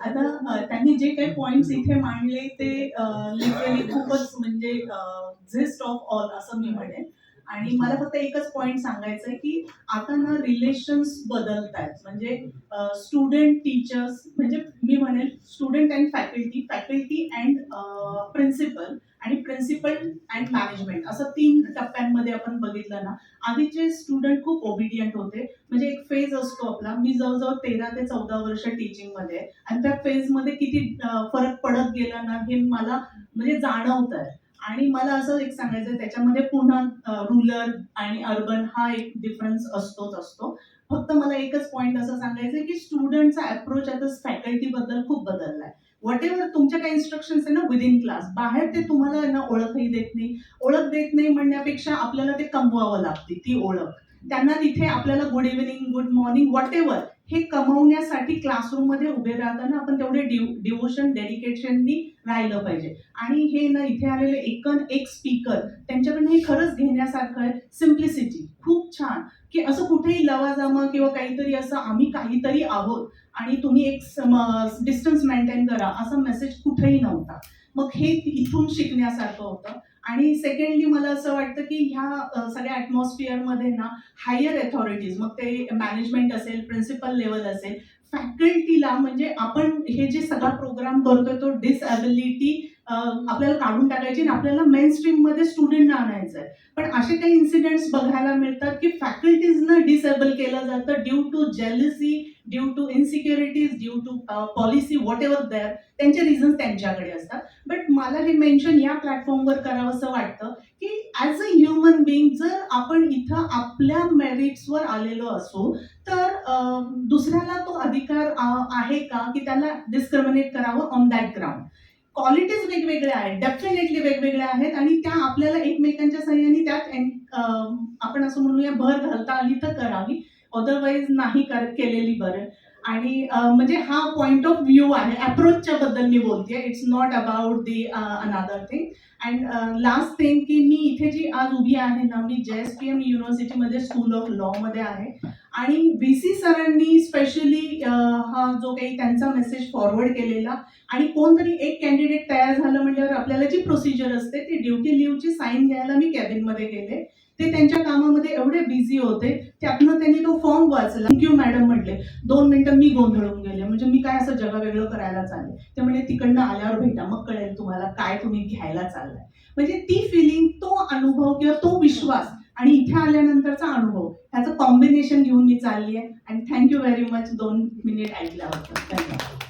आता त्यांनी जे काही पॉइंट्स इथे मांडले ते लिटरली खूपच म्हणजे झिस्ट ऑफ ऑल असं मी म्हणेन. आणि मला फक्त एकच पॉइंट सांगायचं आहे की आता ना रिलेशन्स बदलत आहेत म्हणजे स्टुडंट टीचर्स म्हणजे मी म्हणेन student and faculty faculty and principal principal and management असं तीन टप्प्यांमध्ये आपण बघितलं ना आधीचे स्टुडंट खूप ओबिडियंट होते. म्हणजे एक फेज असतो आपला. मी जवळजवळ तेरा ते चौदा वर्ष टीचिंगमध्ये मध्ये आणि त्या फेजमध्ये किती फरक पडत गेला ना हे मला म्हणजे जाणवत आहे आणि मला असं एक सांगायचं त्याच्यामध्ये पुन्हा रुरल आणि अर्बन हा एक डिफरन्स असतोच असतो. फक्त मला एकच पॉईंट असं सांगायचं की स्टुडंटचा अप्रोच आता फॅकल्टीबद्दल खूप बदललाय. वॉट एव्हर तुमच्या काही इन्स्ट्रक्शन्स आहे ना विदिन क्लास बाहेर ते तुम्हाला ना ओळखही देत नाही. ओळख देत नाही म्हणण्यापेक्षा आपल्याला ते कमवावं लागते ती ओळख. त्यांना तिथे आपल्याला good evening good morning whatever हे कमवण्यासाठी क्लासरूममध्ये उभे राहताना आपण तेवढे डिव डिवोशन डेडिकेशननी राहिलं पाहिजे. आणि हे ना इथे आलेले एकन एक स्पीकर त्यांच्याकडनं हे खरंच घेण्यासारखं आहे. सिम्प्लिसिटी खूप छान. की असं कुठेही लवाजमा किंवा काहीतरी असं आम्ही काहीतरी आहोत आणि तुम्ही एक डिस्टन्स मेंटेन करा असा मेसेज कुठेही नव्हता. मग हे इथून शिकण्यासारखं होतं. आणि सेकंडली मला असं वाटतं की ह्या सगळ्या ॲटमॉस्फिअरमध्ये ना हायर अथॉरिटीज मग ते मॅनेजमेंट असेल प्रिन्सिपल लेवल असेल फॅकल्टीला म्हणजे आपण हे जे सगळा प्रोग्राम करतोय तो डिसएबिलिटी आपल्याला काढून टाकायची आणि आपल्याला मेन स्ट्रीममध्ये स्टुडंट आणायचं आहे पण असे काही इन्सिडेंट्स बघायला मिळतात की फॅकल्टीजना डिसेबल केलं जातं due to jealousy due to insecurities due to policy whatever there त्यांचे रिझन्स त्यांच्याकडे असतात. बट मला हे मेन्शन या प्लॅटफॉर्मवर करावं असं वाटतं की ॲज अ ह्युमन बिईंग जर आपण इथं आपल्या मेरिट्सवर आलेलो असू तर दुसऱ्याला तो अधिकार आहे का की त्याला डिस्क्रिमिनेट करावं ऑन दॅट ग्राउंड क्वालिटीज वेगवेगळ्या आहेत डेफिनेटली वेगवेगळ्या आहेत आणि त्या आपल्याला एकमेकांच्या सहाय्याने त्यात आपण असं म्हणूया भर घालता आली तर करावी. अदरवाईज नाही कर केलेली बरं. आणि म्हणजे हा पॉईंट ऑफ व्ह्यू आहे अप्रोचच्या बद्दल मी बोलते. It's not about the another thing and last thing की मी इथे जी आज उभी आहे ना मी जे एस पी एम युनिव्हर्सिटीमध्ये स्कूल ऑफ लॉमध्ये आहे. आणि बी सी सरांनी स्पेशली हा जो काही त्यांचा मेसेज फॉरवर्ड केलेला आणि कोणतरी एक कॅन्डिडेट तयार झालं म्हटल्यावर आपल्याला जी प्रोसिजर असते ती ड्युटी लिव्हची साईन घ्यायला मी कॅबिनमध्ये गेले. ते त्यांच्या कामामध्ये एवढे बिझी होते त्यातनं त्यांनी तो फॉर्म वाचला. थँक्यू मॅडम म्हटले. दोन मिनिटं मी गोंधळून गेले. म्हणजे मी काय असं जगावेगळं करायला चालले? ते म्हणजे तिकडनं आल्यावर भेटा. मग कळेल तुम्हाला काय तुम्ही घ्यायला चाललाय. म्हणजे ती फिलिंग तो अनुभव किंवा तो विश्वास आणि इथे आल्यानंतरचा अनुभव ह्याचं कॉम्बिनेशन घेऊन मी चालली आहे आणि थँक्यू व्हेरी मच दोन मिनिट ऐकल्याबद्दल. धन्यवाद.